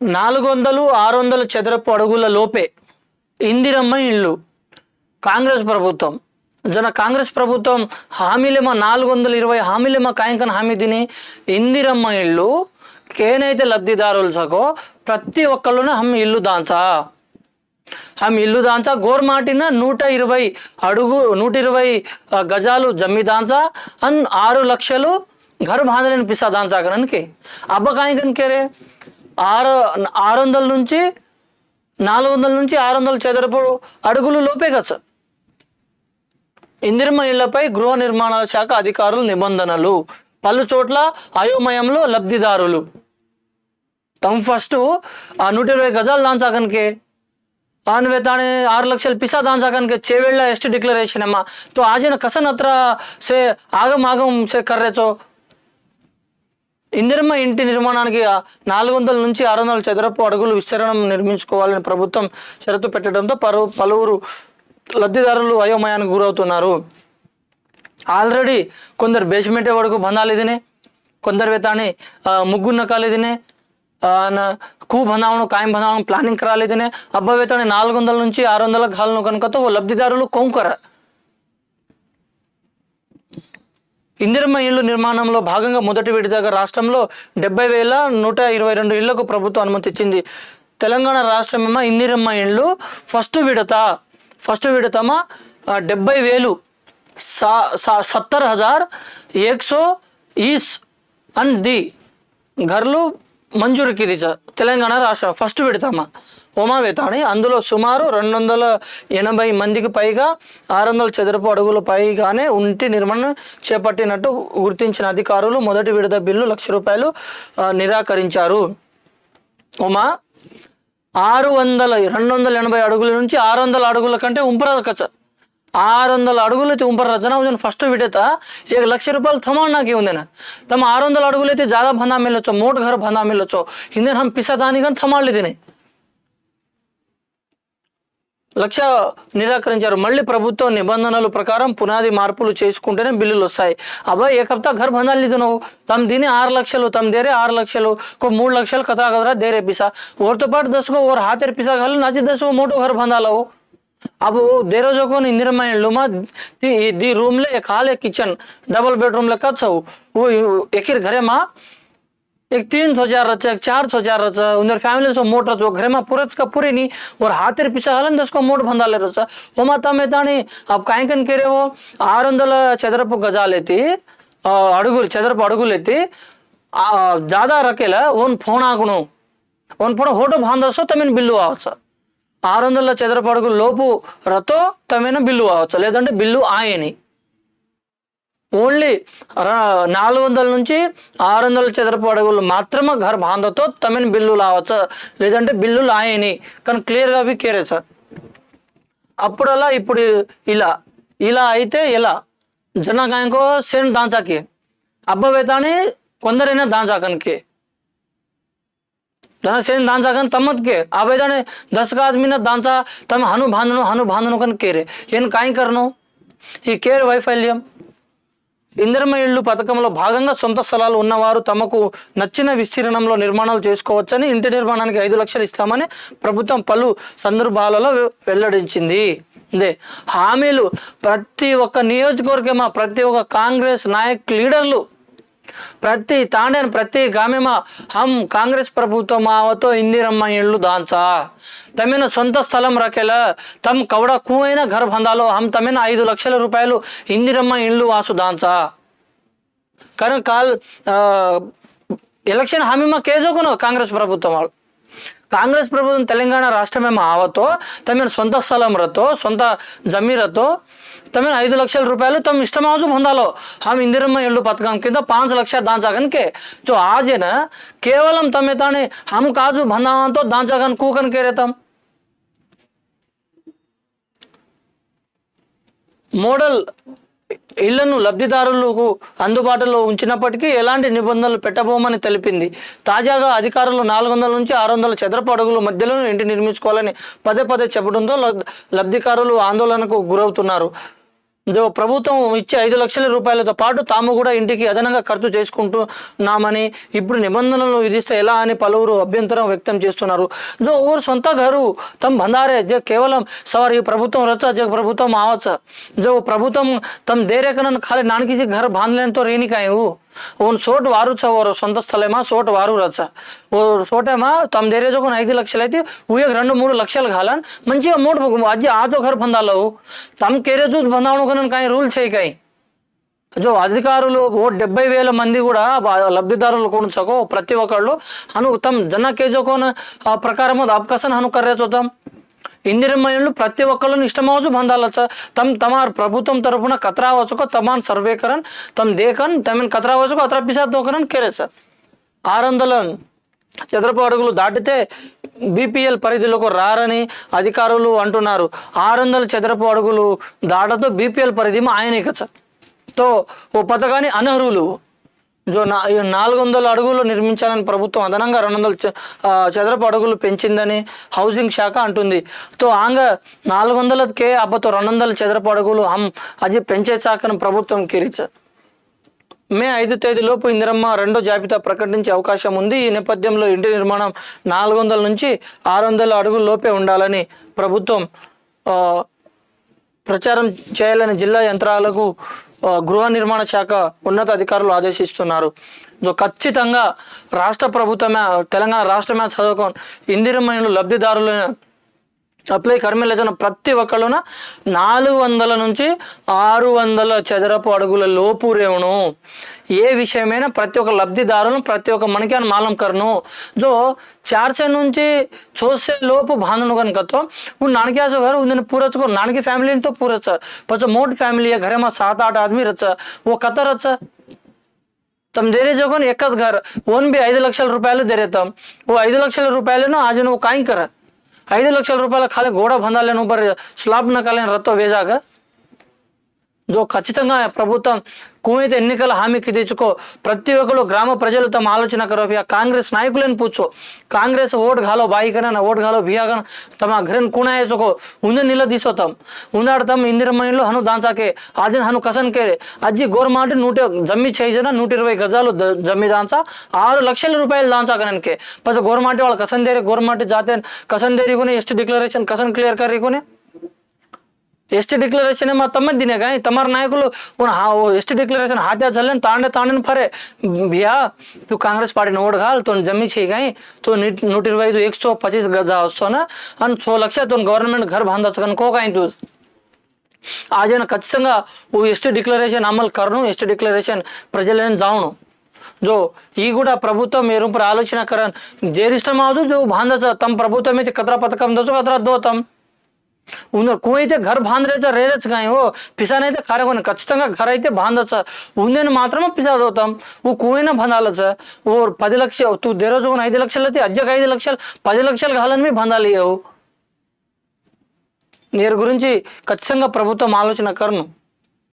నాలుగు వందలు ఆరు వందల చదరపు అడుగుల లోపే ఇందిరమ్మ ఇల్లు కాంగ్రెస్ ప్రభుత్వం. జన కాంగ్రెస్ ప్రభుత్వం హామీలేమో నాలుగు వందల ఇరవై హామీలేమో కాయంకన్ హామీ తిని ఇందిరమ్మ ఇల్లు కేనైతే లబ్ధిదారులు సగో ప్రతి ఒక్కళ్ళునే హమ్ ఇల్లు దాంచా. హమ్ ఇల్లు దాంచా గోర్మాటిన నూట ఇరవై అడుగు నూట ఇరవై గజాలు జమ్మి దాంచా అన్ ఆరు లక్షలు ఘర్ బాంధలేని పిసా దాంచా కనుక అబ్బ కాయకన్ కేరే? ఆరు ఆరు వందల నుంచి నాలుగు వందల నుంచి ఆరు వందల చదరపు అడుగులు లోపే కదా సార్. ఇందిరమ్మ ఇళ్ళపై గృహ నిర్మాణాల శాఖ అధికారులు నిబంధనలు. పలు చోట్ల అయోమయంలో లబ్ధిదారులు. తమ ఫస్ట్ ఆ నూట ఇరవై గజాలు దాంచాకనికే ఆన్వే దాని ఆరు లక్షల పిసా దాంచాకనికే చేవేళ్ళ ఎస్ట్ డిక్లరేషన్ అమ్మా తో ఆజిన కసన్ అత్ర సే ఆగం ఆగం సే కర్రేచో ఇందిరమ్మ ఇంటి నిర్మాణానికి నాలుగు వందల నుంచి ఆరు వందల చదరపు అడుగులు విస్తరణ నిర్మించుకోవాలని ప్రభుత్వం షరతు పెట్టడంతో పలు పలువురు లబ్ధిదారులు అయోమయానికి గురవుతున్నారు. ఆల్రెడీ కొందరు బేస్మెంటే వరకు బంధాలు ఇదినే కొందరు వేతాని ముగ్గు నకాలు ఇదినే కూ బంధావడం కాయం బంధావడం ప్లానింగ్ రాలేదనే అబ్బాయి వేతాని నాలుగు వందల నుంచి ఆరు వందల కాలను కనుకతో లబ్ధిదారులు కొంకర. ఇందిరమ్మ ఇళ్ళు నిర్మాణంలో భాగంగా మొదటి విడతగా రాష్ట్రంలో డెబ్బై వేల నూట ఇరవై రెండు ఇళ్ళకు ప్రభుత్వం అనుమతిచ్చింది తెలంగాణ రాష్ట్రమేమ ఇందిరమ్మ ఇళ్ళు ఫస్ట్ విడత ఫస్ట్ విడతమా డెబ్బై వేలు. సా సా- సత్తర్ హజార్ ఏక్ సో ఈస్ అండ్ ది. ఘర్లు మంజూరు కిరిచ తెలంగాణ రాష్ట్ర ఫస్ట్ విడతామా ఉమా వేతాని అందులో సుమారు రెండు వందల ఎనభై మందికి పైగా ఆరు వందల చదరపు అడుగుల పైగానే ఉంటి నిర్మాణం చేపట్టినట్టు గుర్తించిన అధికారులు మొదటి విడత బిల్లు లక్ష రూపాయలు నిరాకరించారు. ఉమా ఆరు వందల రెండు వందల ఎనభై అడుగుల నుంచి ఆరు వందల అడుగుల కంటే ఉంపర ಆರು ವಂದಲ ಅಡುಗುಲೈತಿ ಉಂಬರ ಜನ ಒಂಜನ್ ಫಸ್ಟ್ ವಿಡೇತ ಈಗ ಲಕ್ಷ ರೂಪಾಯಿ ತಮಾಣ ನಾಕಿ ಒಂದೇನ ತಮ್ಮ ಆರು ವಂದಲ జాదా ಜಾಗ ಬಂದ మోట్ ಮೋಟ್ ಘರ್ ಬಂದ హిందే హం ಹಮ್ కానీ ದಾನಿಗನ್ ತಮಾಳಿದ್ದೀನಿ లక్ష నిరాకరించారు. మళ్ళీ ప్రభుత్వ నిబంధనల ప్రకారం పునాది మార్పులు చేసుకుంటేనే బిల్లులు వస్తాయి. అబ్బాయి ఏ కప్తా ఘర్ బంధాలు ఇదినవు తమ దీని ఆరు లక్షలు తమ దేరే ఆరు లక్షలు కో మూడు లక్షలు కథా కదరా దేరే పిసా. ఓరితో పాటు దశకు ఓరు హాతెరి పిసా కాలు నాచి దశకు మోటో ఘర్ బంధాలవు अब वो देरो जो को इंदिरा लुमा दी दी रूम ले एक हाल एक किचन डबल बेडरूम ले कच हो वो एक ही घरे मा एक तीन सौ चार रचा एक चार सौ चार रचा उधर फैमिली सो मोट रचो घरे में पूरच का पूरे नहीं और हाथेर पीछा हलन दस को मोट बंदा ले रचा वो माता में तानी अब काहे कन केरे वो ఆరు వందల చదరపు గజాలైతే ఆ, అడుగులు చదరపు అడుగులైతే ఆ, జాదా రకేలా own phone ఆగును own phone హోటో బాంధసో తమేను bill అవచ్చు ఆరు వందల చదరపు లోపు రతో తమైన బిల్లు కావచ్చు లేదంటే బిల్లు ఆయని. ఓన్లీ నాలుగు వందల నుంచి ఆరు వందల చదరపు అడుగులు మాత్రమే గర్భాంధతో తమిన బిల్లు రావచ్చు లేదంటే బిల్లులు ఆయని. కానీ క్లియర్గా అవి కేరే సార్. అప్పుడలా ఇప్పుడు ఇలా ఇలా అయితే ఎలా? జనగాయకో సేన్ దాంచాకి. అబ్బవేతాని కొందరైనా దాంచాకనికి. जहाँ से दांचा कन तमत के आबे जाने दस का आदमी ना दांचा तम हनु बांधनो हनु बांधनो कन केरे ఏం కాయి కర్ను ఈ కేర్ వైఫల్యం ఇందిరమ్మ ఇళ్ళు పథకంలో భాగంగా సొంత స్థలాలు ఉన్నవారు తమకు నచ్చిన విస్తీర్ణంలో నిర్మాణాలు చేసుకోవచ్చని ఇంటి నిర్మాణానికి ఐదు లక్షలు ఇస్తామని ప్రభుత్వం పలు సందర్భాలలో వె- వెల్లడించింది ఇదే హామీలు ప్రతి ఒక్క నియోజకవర్గమా ప్రతి ఒక్క కాంగ్రెస్ నాయక్ లీడర్లు ప్రతి తాండేన ప్రతి గ్రామీమ హం కాంగ్రెస్ ప్రభుత్వ మావతో ఇందిరమ్మ ఇళ్ళు దాంచా. తమిన సొంత స్థలం రకెల తమ కవడ కూవైన ఘర్ బంధాలో హం తమిన ఐదు లక్షల రూపాయలు ఇందిరమ్మ ఇళ్ళు వాసు దాంచా. కానీ కాల్ ఎలక్షన్ హామీమా కేజోకును కాంగ్రెస్ ప్రభుత్వం వాళ్ళు? కాంగ్రెస్ ప్రభుత్వం తెలంగాణ ರಾಷ್ಟ್ರ ಮೇಮ ಆವತ್ತೋ ತಮ್ಮ ಸ್ವಂತ ಸ್ಥಳಂ ರತ್ತೋ ಸ್ವಂತ ಜಮೀ ఐదు లక్షల రూపాయలు తమ ఇష్టమాజు పొందాలో. హామ్ ఇందిరమ్మ ఇళ్ళు పథకం కింద పాంచ లక్ష దాంచాకనికే చో ఆజేన కేవలం తమే తానే హమ్ కాజు బంధాంతో దాంచాకని కూకని కేరేతాం. మోడల్ ఇళ్ళను లబ్ధిదారులకు అందుబాటులో ఉంచినప్పటికీ ఎలాంటి నిబంధనలు పెట్టబోమని తెలిపింది. తాజాగా అధికారులు నాలుగు వందల నుంచి ఆరు వందల చదరపు అడుగుల మధ్యలో ఇంటి నిర్మించుకోవాలని పదే పదే చెప్పడంతో లబ్- లబ్ధిదారులు ఆందోళనకు గురవుతున్నారు. ప్రభుత్వం ఇచ్చే ఐదు లక్షల రూపాయలతో పాటు తాము కూడా ఇంటికి అదనంగా ఖర్చు చేసుకుంటున్నామని ఇప్పుడు నిబంధనలు విధిస్తే ఎలా అని పలువురు అభ్యంతరం వ్యక్తం చేస్తున్నారు. జో ఊరు సొంత గారు తమ బందారే జే కేవలం సవారి ఈ ప్రభుత్వం రచ్చ జ ప్రభుత్వం ఆవచ్చ. జో ప్రభుత్వం తమ దేరేకన ఖాళీ నానికి ఘర బాంధలేనితో రేణికాయవు घर बांध लेन तो रेनी काय हो ఓన్ సోట్ వారు చ ఓర్ సొంత స్థలమా సోట్ వారు రచ్చ ఓ సోటేమా తమ దేరే జోకొని ఐదు లక్షలు అయితే ఊయకు రెండు మూడు లక్షలు కాలని మంచిగా మూడు అజ్జి ఆజో घर బంధాలవు తమ కేరే జూత్ బంధావడం కన్నా కాయ రూల్ చేయి కాయి జో అధికారులు ఓ డెబ్బై వేల మంది కూడా బా- లబ్ధిదారులు కొనుసకో ప్రతి ఒక్కళ్ళు హను తమ్ జన కేజోకోన ప్రకారం అబ్కసన్ హను కర్రేచో తమ్ ఇందిరమయంలో ప్రతి ఒక్కళ్ళను ఇష్టమవచ్చు బంధాలచ్చ. తమ్ తమార్ ప్రభుత్వం తరపున కత్రావచకు తమాన్ సర్వేకరణ్ తమ్ దేకన్ తమన్ కతరావచ్చుకో అత్ర పిసా దోకరన్ కేరే సార్ ఆరు వందల చదరపు అడుగులు దాటితే బీపీఎల్ పరిధిలోకి రారని అధికారులు అంటున్నారు. ఆరు వందల చదరపు అడుగులు దాటతో బీపీఎల్ పరిధి ఆయనక తో ఓ పథకాన్ని అనర్హులు. నాలుగు వందల అడుగులు నిర్మించాలని ప్రభుత్వం అదనంగా రెండు వందల చదరపు అడుగులు పెంచిందని హౌసింగ్ శాఖ అంటుంది. తో ఆంగ నాలుగు వందలకే అబ్బతో రెండు వందల చదరపు అడుగులు హం అది పెంచే శాఖను ప్రభుత్వం కీరిచ మే ఐదు తేదీలోపు ఇందిరమ్మ రెండో జాబితా ప్రకటించే అవకాశం ఉంది. ఈ నేపథ్యంలో ఇంటి నిర్మాణం నాలుగు వందల నుంచి ఆరు వందల అడుగుల లోపే ఉండాలని ప్రభుత్వం ప్రచారం చేయాలని జిల్లా యంత్రాలకు గృహ నిర్మాణ శాఖ ఉన్నత అధికారులు ఆదేశిస్తున్నారు. సో ఖచ్చితంగా రాష్ట్ర ప్రభుత్వమే తెలంగాణ రాష్ట్రమే చదువుకొని ఇందిరమైన లబ్ధిదారులైన అప్లై కర్మిల జనం ప్రతి ఒక్కళ్ళున నాలుగు వందల నుంచి ఆరు వందల చదరపు అడుగుల లోపు రేవును. ఏ విషయమైనా ప్రతి ఒక్క లబ్ధిదారును ప్రతి ఒక్క మనకి అని మాలం కర్ను జో చార్సే నుంచి చూసే లోపు బాంధను కనుకతో ఇప్పుడు గారు ఉందని పూరచ్చు నానకి ఫ్యామిలీతో తో పూరచ్చ? పచ్చ మోట్ ఫ్యామిలీ ఘరే మా సాత ఆట ఆద్మీ రచ్చ? ఓ కథ రచ్చ? తమ దేరే జోకొని ఎక్కత్ గారు? ఓన్ బి ఐదు లక్షల రూపాయలు దేరేతాం ఓ ఐదు లక్షల రూపాయలను ఆజను ఓ కర ಐದು ಲಕ್ಷ ರೂಪಾಯಲ ಖಾಲಿ ಗೋಡ ಬಂದಾಲೇನು ಬರ್ರಿ. ಸ್ಲಾಬ್ನ ಕಾಲೇನು ರತ್ತ ವೇಜಾಗ జో ఖచ్చితంగా ప్రభుత్వం కుమైత ఎన్నికల హామీకి తెచ్చుకో. ప్రతి ఒక్కరు గ్రామ ప్రజలు తమ ఆలోచన కరో కాంగ్రెస్ నాయకులను పూచో కాంగ్రెస్ ఓటు గాలో బాయికరణ ఓటు గాలో బియాగన తమ అగ్రన్ కుణాయేసుకో ఉందని నీళ్ళ నిలదీసోతాం ఉందాడతాం ఇందిరమణిలో హను దాంచాకే అది హను కసన్కే. అజ్జి గోర్మాంటి నూట జమ్మి చేసిన నూట ఇరవై గజాలు జమ్మి దాంచా. ఆరు లక్షల రూపాయలు దాంచాకనకే పస గోర్మాటి వాళ్ళ కసన్ దేరి గోర్మాంటి జాతే కసన్ దేరికొని ఎస్ట్ డిక్లరేషన్ కసన్ క్లియర్ కర్రీకొని एस्टी डिक्लेरेशन में तमें दिने का तमार नायक एस टी डिक्लेरेशन हाथ्या चलें ताँडे फरे भैया तू कांग्रेस पार्टी ने वोट घाल तो जमी छी गई तो नोट वाइज एक सौ पच्चीस गजा उसो ना छो लक्ष्य तो गवर्नमेंट घर बांधा सकन को कहीं तू आज खचिंग वो एस टी डिक्लेरेशन अमल करू एस टी डिक्लेरेशन प्रजल जाऊन जो यूड प्रभुत्म आलोचना करन जेरिष्ठ आज जो बांधा तम प्रभुत्म कतरा पथकम दसो कतरा दो तम ఉన్నారు అయితే ఘర్ బాంధరేచా రేరేచ్ కానీ ఓ పిసానైతే కారకొని ఖచ్చితంగా ఘర్ అయితే బాంధచ్చ ఉందని మాత్రమే పిసా చదువుతాం ఓ కువైనా బంధాలచ్చ ఓ పది లక్షలు తూ దేరోజు ఐదు లక్షలు అయితే అద్దెకు ఐదు లక్షలు పది లక్షలు కావాలని మీ బంధాలు ఇవ్వవు దీని గురించి ఖచ్చితంగా ప్రభుత్వం ఆలోచన కరను